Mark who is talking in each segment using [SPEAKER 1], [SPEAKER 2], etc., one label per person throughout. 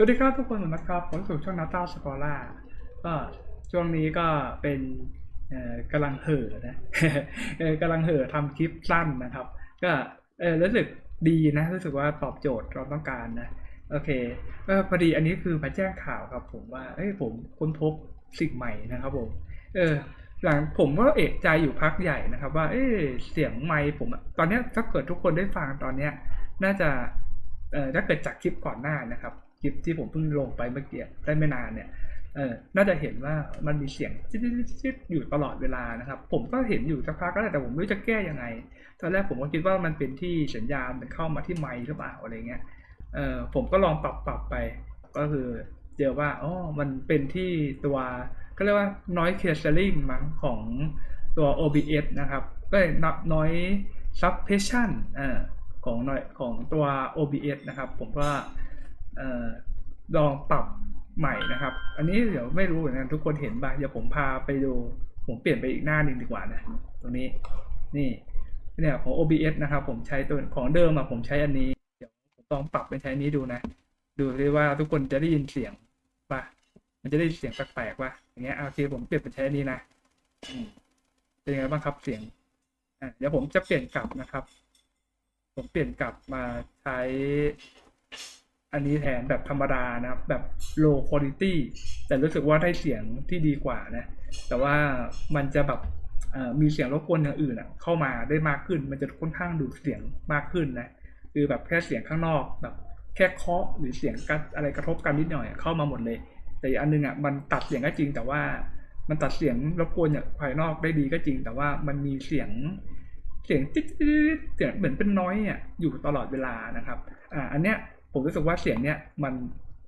[SPEAKER 1] สวัสดีครับทุกคนนะครับผมสู่ช่องนาตาสกอล่าก็ช่วงนี้ก็เป็นกำลังเห่อนะกำลังเห่อทำคลิปสั้นนะครับ ก็เออรู้สึกดีนะรู้สึกว่าตอบโจทย์เราต้องการนะโอเคก็พอดีอันนี้คือมาแจ้งข่าวครับผมว่าเอ้ยผมค้นพบสิ่งใหม่นะครับผมเออหลังผมก็เอกใจอยู่พักใหญ่นะครับ ว่าเอ๊ะเสียงไมค์ผมตอนนี้ถ้าเกิดทุกคนได้ฟังตอนเนี้ย น่าจะเออถ้าเกิดจากคลิปก่อนหน้านะครับ คลิปที่ผมเพิ่งลงไปเมื่อกี้ได้ไม่นานเนี่ยเออน่าจะเห็นว่ามันมีเสียงจิ๊ดๆอยู่ตลอดเวลานะครับ ผมก็เห็นอยู่สักพักก็แล้วแต่ผมไม่รู้จะแก้ยังไง ตอนแรกผมก็คิดว่ามันเป็นที่สัญญาณมันเข้ามาที่ไมค์หรือเปล่าอะไรเงี้ย เออผมก็ลองปรับปรับไป ก็คือเจอว่าอ๋อมันเป็นที่ตัวก็เรียกว่า noise cancelling มั้งของตัว OBS นะครับ ก็ noise suppression เอ่อของ noise ของตัว OBS นะครับ ผมก็เอ่อ ลองปรับใหม่นะครับ อันนี้เดี๋ยวไม่รู้เหมือนกันทุกคนเห็นป่ะเดี๋ยวผมพาไปดู ผมเปลี่ยนไปอีกหน้าหนึ่งดีกว่านะ ตรงนี้นี่เนี่ยของ OBS นะครับ ผมใช้ตัวของเดิมอะผมใช้อันนี้เดี๋ยวผมลองปรับเป็นใช้นี้ดูนะ ดูซิว่าทุกคนจะได้ยินเสียงป่ะมันจะได้เสียงแปลกๆป่ะอย่างเงี้ยอะโอเคผมเปลี่ยนเป็นใช้อันนี้นะเป็นยังไงบ้างครับเสียงอะเดี๋ยวผมจะเปลี่ยนกลับนะครับ ผมเปลี่ยนกลับมาใช้ อันนี้แทนแบบธรรมดานะครับ แบบ low quality แต่รู้สึกว่าได้เสียงที่ดีกว่านะ แต่ว่ามันจะแบบมีเสียงรบกวนอย่างอื่นอะเข้ามาได้มากขึ้น มันจะค่อนข้างดูดเสียงมากขึ้นนะ คือแบบแค่เสียงข้างนอกแบบแค่เคาะหรือเสียงกัดอะไรกระทบกันนิดหน่อยเข้ามาหมดเลย แต่อันนึงอะมันตัดเสียงก็จริง แต่ว่ามันตัดเสียงรบกวนจากภายนอกได้ดีก็จริง แต่ว่ามันมีเสียงเสียงจิ๊ดเสียงเหมือนเป็นน้อยอะอยู่ตลอดเวลานะครับ อ่า อันเนี้ย ผมรู้สึกว่าเสียงเนี้ยมัน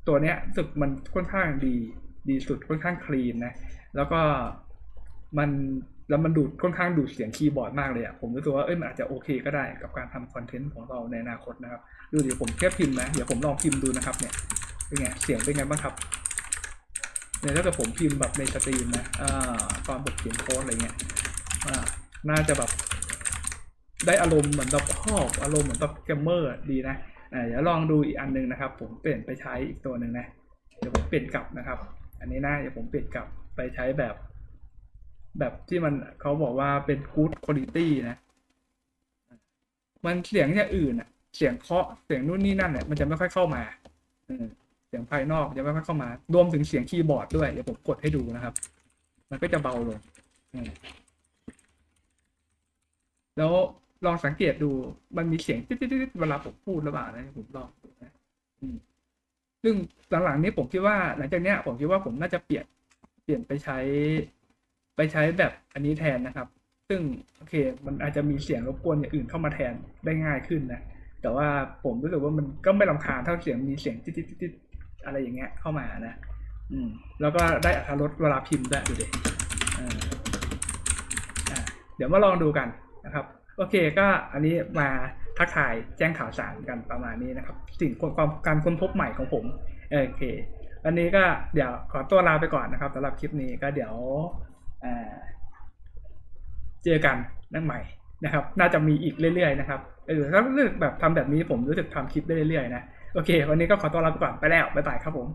[SPEAKER 1] ตัวเนี้ยสึกมันค่อนข้างดีดีสุดค่อนข้างคลีนนะ แล้วก็มันแล้วมันดูดค่อนข้างดูดเสียงคีย์บอร์ดมากเลยอะผมรู้สึกว่าเอ้ยมันอาจจะโอเคก็ได้กับการทำคอนเทนต์ของเราในอนาคตนะครับดูเดี๋ยวผมแค่พิมพ์นะเดี๋ยวผมลองพิมพ์ดูนะครับเนี่ยเป็นไงเสียงเป็นไงบ้างครับเนี่ยถ้าเกิดผมพิมพ์แบบในสตรีมนะอ่าตอนบทเขียนโค้ดอะไรเงี้ยอ่าน่าจะแบบได้อารมณ์เหมือนแบบฮออารมณ์เหมือนแบบเกมเมอร์ดีนะ เดี๋ยวลองดูอีกอันหนึงนะครับ ผมเปลี่ยนไปใช้อีกตัวหนึ่งนะ เดี๋ยวผมเปลี่ยนกลับนะครับ อันนี้นะเดี๋ยวผมเปลี่ยนกลับไปใช้แบบ แบบที่มันเขาบอกว่าเป็น good quality นะ มันเสียงอย่างอื่นอะเสียงเคาะเสียงนู่นนี่นั่นเนี่ยมันจะไม่ค่อยเข้ามาอืเสียงภายนอกจะไม่ค่อยเข้ามา รวมถึงเสียงคีย์บอร์ดด้วย เดี๋ยวผมกดให้ดูนะครับ มันก็จะเบาลงแล้ว ลองสังเกตดูมันมีเสียงติ๊ดๆๆเวลาผมพูดหรือเปล่านะผมลองดูนะซึ่งหลังๆนี้ผมคิดว่าหลังจากเนี้ย ผมคิดว่าผมน่าจะเปลี่ยนเปลี่ยนไปใช้ ไปใช้แบบอันนี้แทนนะครับ ซึ่งโอเค มันอาจจะมีเสียงรบกวนอย่างอื่นเข้ามาแทนได้ง่ายขึ้นนะแต่ว่าผมรู้สึกว่ามันก็ไม่ลำคาญเท่าเสียงมีเสียงติ๊ดๆๆๆอะไรอย่างเงี้ยเข้ามานะอืม แล้วก็ได้อัตรรสเวลาพิมพ์ด้วยดูดิเดี๋ยวมาลองดูกันนะครับ โอเคก็อันนี้มาทักทายแจ้งข่าวสารกันประมาณนี้นะครับ สิ่งความการค้นพบใหม่ของผมโอเควันนี้ก็เดี๋ยวขอตัวลาไปก่อนนะครับสำหรับคลิปนี้ก็เดี๋ยวเจอกันนั่งใหม่นะครับ น่าจะมีอีกเรื่อยๆนะครับเออถ้าเลือกแบบทำแบบนี้ผมรู้สึกทำคลิปได้เรื่อยๆนะโอเค วันนี้ก็ขอตัวลาไปก่อนไปแล้วบ๊ายบายครับผม